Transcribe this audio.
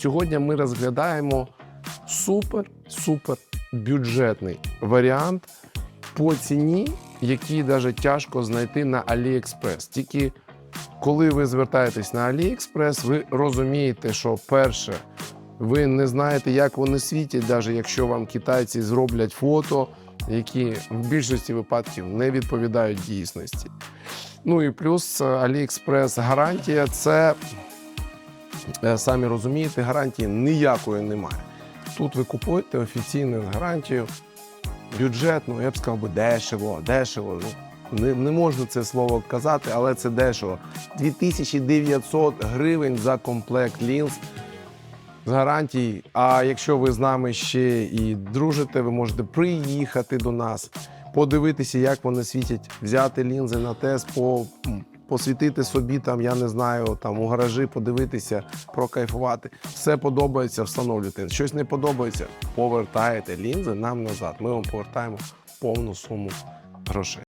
Сьогодні ми розглядаємо супер-супер бюджетний варіант по ціні, який навіть тяжко знайти на AliExpress. Тільки коли ви звертаєтесь на AliExpress, ви розумієте, що перше, ви не знаєте, як вони світять, навіть якщо вам китайці зроблять фото, які в більшості випадків не відповідають дійсності. Ну і плюс е, AliExpress гарантія це е, самі розумієте, гарантії ніякої немає. Тут ви купуєте офіційну гарантію, бюджетну, я б сказав би дешево, дешево. Ну, не, не можна це слово казати, але це дешево. 2900 гривень за комплект лінз з гарантій. А якщо ви з нами ще і дружите, ви можете приїхати до нас, подивитися, як вони світять, взяти лінзи на тест, по, посвітити собі там, я не знаю, там у гаражі, подивитися, прокайфувати. Все подобається, встановлюєте. Щось не подобається, повертаєте лінзи нам назад. Ми вам повертаємо повну суму грошей.